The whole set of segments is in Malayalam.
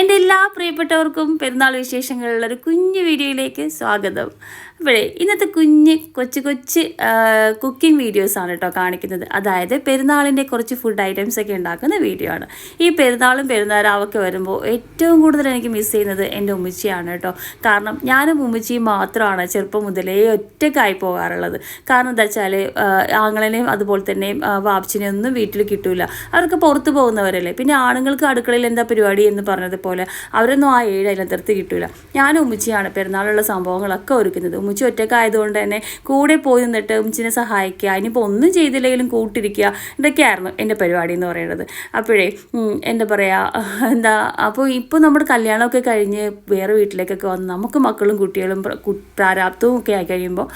എന്റെ എല്ലാ പ്രിയപ്പെട്ടവർക്കും പെരുന്നാൾ വിശേഷങ്ങളുള്ള ഒരു കുഞ്ഞു വീഡിയോയിലേക്ക് സ്വാഗതം. അപ്പോഴേ ഇന്നത്തെ കുഞ്ഞ് കൊച്ചു കൊച്ച് കുക്കിംഗ് വീഡിയോസാണ് കേട്ടോ കാണിക്കുന്നത്. അതായത് പെരുന്നാളിന്റെ കുറച്ച് ഫുഡ് ഐറ്റംസ് ഒക്കെ ഉണ്ടാക്കുന്ന വീഡിയോ ആണ്. ഈ പെരുന്നാളും പെരുന്നാളാവൊക്കെ വരുമ്പോൾ ഏറ്റവും കൂടുതൽ എനിക്ക് മിസ് ചെയ്യുന്നത് എന്റെ ഉമ്മച്ചിയാണ് കേട്ടോ കാരണം ഞാനും ഉമ്മച്ചിയും മാത്രമാണ് ചെറുപ്പം മുതലേ ഒറ്റക്കായി പോകാറുള്ളത്. കാരണം എന്താ വെച്ചാൽ ആങ്ങളനെയും അതുപോലെ തന്നെ വാപ്ചിനെ ഒന്നും വീട്ടിൽ കിട്ടൂല. അവർക്ക് പുറത്ത് പോകുന്നവരല്ലേ. പിന്നെ ആണുങ്ങൾക്ക് അടുക്കളയിൽ എന്താ പരിപാടി എന്ന് പറഞ്ഞതുപോലെ അവരൊന്നും ആ ഏഴ് അതിനകത്ത് കിട്ടൂല. ഞാനും ഉമ്മച്ചിയാണ് പെരുന്നാളുള്ള സംഭവങ്ങളൊക്കെ ഒരുക്കുന്നത്. ഉമ്മച്ചി ഒറ്റക്കായതുകൊണ്ട് തന്നെ കൂടെ പോയി നിന്നിട്ട് ഉമ്മച്ചിനെ സഹായിക്കുക. ഇനിയിപ്പോൾ ഒന്നും ചെയ്തില്ലെങ്കിലും കൂട്ടിരിക്കുക. ഇതൊക്കെയായിരുന്നു എന്റെ പരിപാടി എന്ന് പറയുന്നത്. അപ്പോഴേ എന്താ പറയുക എന്താ അപ്പോൾ ഇപ്പോൾ നമ്മുടെ കല്യാണമൊക്കെ കഴിഞ്ഞ് വേറെ വീട്ടിലേക്കൊക്കെ വന്ന് നമുക്ക് മക്കളും കുട്ടികളും പ്രാരാബ്ദവും ഒക്കെ ആയി കഴിയുമ്പോൾ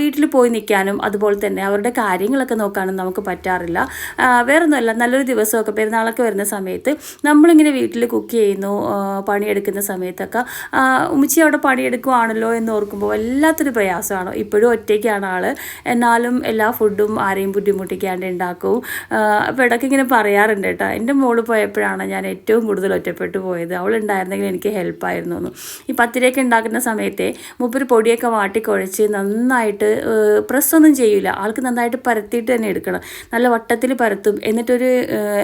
വീട്ടിൽ പോയി നിൽക്കാനും അതുപോലെ തന്നെ അവരുടെ കാര്യങ്ങളൊക്കെ നോക്കാനും നമുക്ക് പറ്റാറില്ല. വേറൊന്നുമല്ല നല്ലൊരു ദിവസമൊക്കെ പെരുന്നാളൊക്കെ വരുന്ന സമയത്ത് നമ്മളിങ്ങനെ വീട്ടിൽ കുക്ക് ചെയ്യുന്നു പണിയെടുക്കുന്ന സമയത്തൊക്കെ ഉമ്മച്ചി അവിടെ പണിയെടുക്കുവാണല്ലോ എന്ന് ഓർക്കുമ്പോൾ വല്ലാത്തൊരു പ്രയാസമാണ്. ഇപ്പോഴും ഒറ്റയ്ക്കാണ് ആൾ എന്നാലും എല്ലാ ഫുഡും ആരെയും ബുദ്ധിമുട്ടിക്കാണ്ട് ഉണ്ടാക്കും അപ്പോൾ ഇടയ്ക്ക് ഇങ്ങനെ പറയാറുണ്ട് കേട്ടോ. എന്റെ മോൾ പോയപ്പോഴാണ് ഞാൻ ഏറ്റവും കൂടുതൽ ഒറ്റപ്പെട്ടു പോയത്. അവൾ ഉണ്ടായിരുന്നെങ്കിൽ എനിക്ക് ഹെൽപ്പായിരുന്നു എന്ന്. ഈ പത്തിരിയൊക്കെ ഉണ്ടാക്കുന്ന സമയത്തെ മൂപ്പര് പൊടിയൊക്കെ വാട്ടി കുഴച്ച് നന്നായിട്ട് പ്രസ്സൊന്നും ചെയ്യില്ല ആൾക്ക് നന്നായിട്ട് പരത്തിയിട്ട് തന്നെ എടുക്കണം. നല്ല വട്ടത്തിൽ പരത്തും. എന്നിട്ടൊരു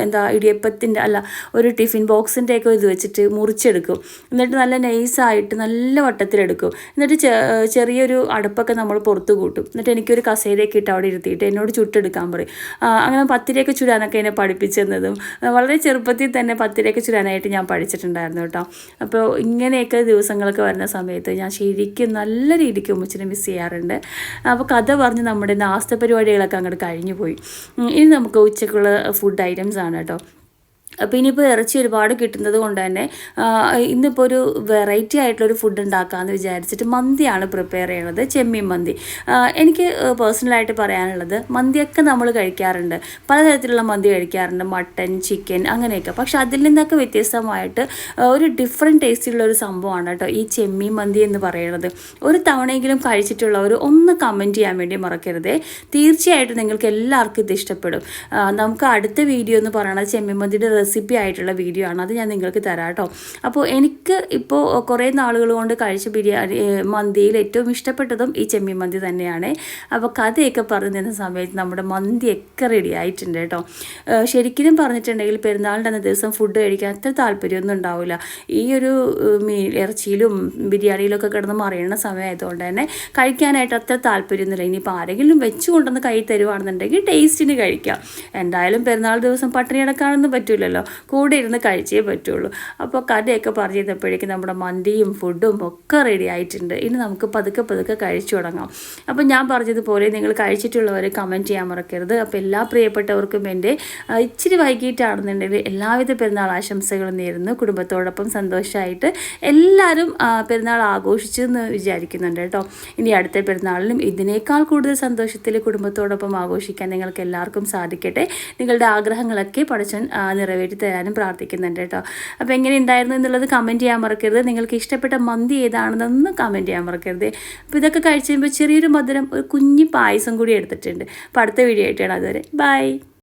എന്താ ഇടിയപ്പത്തിന്റെ അല്ല ഒരു ടിഫിൻ ബോക്സിന്റെ ഒക്കെ ഇത് വെച്ചിട്ട് മുറിച്ചെടുക്കും. എന്നിട്ട് നല്ല നൈസായിട്ട് നല്ല വട്ടത്തിലെടുക്കും. എന്നിട്ട് ചെറിയൊരു അടുപ്പൊക്കെ നമ്മൾ പുറത്ത് കൂട്ടും. എന്നിട്ട് എനിക്കൊരു കസേരയൊക്കെ ഇട്ട് അവിടെ ഇരുത്തിയിട്ട് എന്നോട് ചുട്ടെടുക്കാൻ പറയും. അങ്ങനെ പത്തിരിയൊക്കെ ചുടാനൊക്കെ എന്നെ പഠിപ്പിച്ചെന്നതും വളരെ ചെറുപ്പത്തിൽ തന്നെ പത്തിരിയൊക്കെ ചുടാനായിട്ട് ഞാൻ പഠിച്ചിട്ടുണ്ടായിരുന്നു കേട്ടോ. അപ്പോൾ ഇങ്ങനെയൊക്കെ ദിവസങ്ങളൊക്കെ വരുന്ന സമയത്ത് ഞാൻ ശരിക്കും നല്ല രീതിക്ക് ഉമ്മച്ചിനെ മിസ് ചെയ്യാറുണ്ട്. അപ്പോൾ കഥ പറഞ്ഞ് നമ്മുടെ നാസ്ത പരിപാടികളൊക്കെ അങ്ങോട്ട് കഴിഞ്ഞു പോയി ഇനി നമുക്ക് ഉച്ചക്കുള്ള ഫുഡ് ഐറ്റംസ് ആണ് കേട്ടോ. അപ്പോൾ ഇനിയിപ്പോൾ ഇറച്ചി ഒരുപാട് കിട്ടുന്നത് കൊണ്ട് തന്നെ ഇന്നിപ്പോൾ ഒരു വെറൈറ്റി ആയിട്ടുള്ളൊരു ഫുഡ് ഉണ്ടാക്കാമെന്ന് വിചാരിച്ചിട്ട് മന്തിയാണ് പ്രിപ്പയർ ചെയ്യുന്നത് ചെമ്മീൻ മന്തി. എനിക്ക് പേഴ്സണലായിട്ട് പറയാനുള്ളത് മന്തിയൊക്കെ നമ്മൾ കഴിക്കാറുണ്ട്. പലതരത്തിലുള്ള മന്തി കഴിക്കാറുണ്ട്. മട്ടൻ ചിക്കൻ അങ്ങനെയൊക്കെ. പക്ഷെ അതിൽ നിന്നൊക്കെ വ്യത്യസ്തമായിട്ട് ഒരു ഡിഫറെന്റ് ടേസ്റ്റിലുള്ള ഒരു സംഭവമാണ് കേട്ടോ ഈ ചെമ്മീൻ മന്തി എന്ന് പറയുന്നത് ഒരു തവണയെങ്കിലും കഴിച്ചിട്ടുള്ളവർ ഒന്ന് കമന്റ് ചെയ്യാൻ വേണ്ടി മറക്കരുതേ. തീർച്ചയായിട്ടും നിങ്ങൾക്ക് എല്ലാവർക്കും ഇത് ഇഷ്ടപ്പെടും. നമുക്ക് അടുത്ത വീഡിയോ എന്ന് പറയുന്നത് ചെമ്മീൻ മന്തിയുടെ റെസിപ്പി ആയിട്ടുള്ള വീഡിയോ ആണ്. അത് ഞാൻ നിങ്ങൾക്ക് തരാം കേട്ടോ. അപ്പോൾ എനിക്ക് ഇപ്പോൾ കുറേ നാളുകൾ കൊണ്ട് കഴിച്ച ബിരിയാണി മന്തിയിൽ ഏറ്റവും ഇഷ്ടപ്പെട്ടതും ഈ ചെമ്മീൻ മന്തി തന്നെയാണ്. അപ്പോൾ കഥയൊക്കെ പറഞ്ഞു തരുന്ന സമയത്ത് നമ്മുടെ മന്തിയൊക്കെ റെഡി ആയിട്ടുണ്ട് കേട്ടോ. ശരിക്കും പറഞ്ഞിട്ടുണ്ടെങ്കിൽ പെരുന്നാളിന്റെ അന്ന ദിവസം ഫുഡ് കഴിക്കാൻ അത്ര താല്പര്യമൊന്നും ഉണ്ടാവില്ല. ഈ ഒരു മീൻ ഇറച്ചിയിലും ബിരിയാണിയിലൊക്കെ കിടന്ന് മറിയണ സമയമായതുകൊണ്ട് തന്നെ കഴിക്കാനായിട്ട് അത്ര താല്പര്യമൊന്നുമില്ല. ഇനിയിപ്പോൾ ആരെങ്കിലും വെച്ച് കൊണ്ടുവന്ന് കൈ തരുവാണെന്നുണ്ടെങ്കിൽ ടേസ്റ്റിന് കഴിക്കാം. എന്തായാലും പെരുന്നാൾ ദിവസം പട്ടിണി കിടക്കാനൊന്നും പറ്റില്ലല്ലോ പറ്റില്ലല്ലോ കൂടെ ഇരുന്ന് കഴിച്ചേ പറ്റുള്ളൂ. അപ്പോൾ കഥയൊക്കെ പറഞ്ഞു ചെയ്തപ്പോഴേക്കും നമ്മുടെ മന്തിയും ഫുഡും ഒക്കെ റെഡി ആയിട്ടുണ്ട്. ഇനി നമുക്ക് പതുക്കെ പതുക്കെ കഴിച്ചു തുടങ്ങാം. അപ്പോൾ ഞാൻ പറഞ്ഞതുപോലെ നിങ്ങൾ കഴിച്ചിട്ടുള്ളവർ കമന്റ് ചെയ്യാൻ മറക്കരുത്. അപ്പോൾ എല്ലാ പ്രിയപ്പെട്ടവർക്കും എന്റെ ഇച്ചിരി വൈകിട്ടാണെന്നുണ്ടെങ്കിൽ എല്ലാവിധ പെരുന്നാൾ ആശംസകളും നേരുന്നു. കുടുംബത്തോടൊപ്പം സന്തോഷമായിട്ട് എല്ലാവരും പെരുന്നാൾ ആഘോഷിച്ചു എന്ന് വിചാരിക്കുന്നുണ്ട് കേട്ടോ. ഇനി അടുത്ത പെരുന്നാളിലും ഇതിനേക്കാൾ കൂടുതൽ സന്തോഷത്തിൽ കുടുംബത്തോടൊപ്പം ആഘോഷിക്കാൻ നിങ്ങൾക്ക് എല്ലാവർക്കും സാധിക്കട്ടെ. നിങ്ങളുടെ ആഗ്രഹങ്ങളൊക്കെ പഠിച്ചൻ നിറവേറ്റി. വേണ്ടി തരാനും പ്രാർത്ഥിക്കുന്നുണ്ട് കേട്ടോ. അപ്പോൾ എങ്ങനെ ഉണ്ടായിരുന്നു എന്നുള്ളത് കമന്റ് ചെയ്യാൻ മറക്കരുത്. നിങ്ങൾക്ക് ഇഷ്ടപ്പെട്ട മന്തി ഏതാണെന്നൊന്ന് കമന്റ് ചെയ്യാൻ മറക്കരുത്. അപ്പോൾ ഇതൊക്കെ കഴിച്ച് കഴിയുമ്പോൾ ചെറിയൊരു മധുരം ഒരു കുഞ്ഞി പായസം കൂടി എടുത്തിട്ടുണ്ട്. അപ്പോൾ അടുത്ത വീഡിയോ ആയിട്ടാണ് അതുവരെ ബൈ